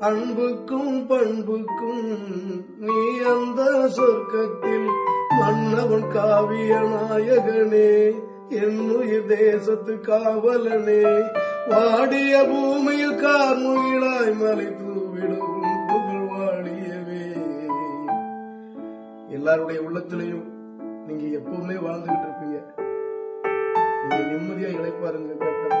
அன்புக்கும் பண்புக்கும் நீ அந்த சொர்க்கத்தில் மன்னவன் காவிய நாயகனே என்னுயிர் தேசத்து காவலனே. வாடிய பூமியில் கார்முகிலாய் மலை தூவிடும் புகழ் வாடியவே எல்லாருடைய உள்ளத்திலையும் நீங்க எப்பவுமே வாழ்ந்துகிட்டு இருப்பீங்க. நீங்க நிம்மதியா இழைப்பாருங்க கேட்டேன்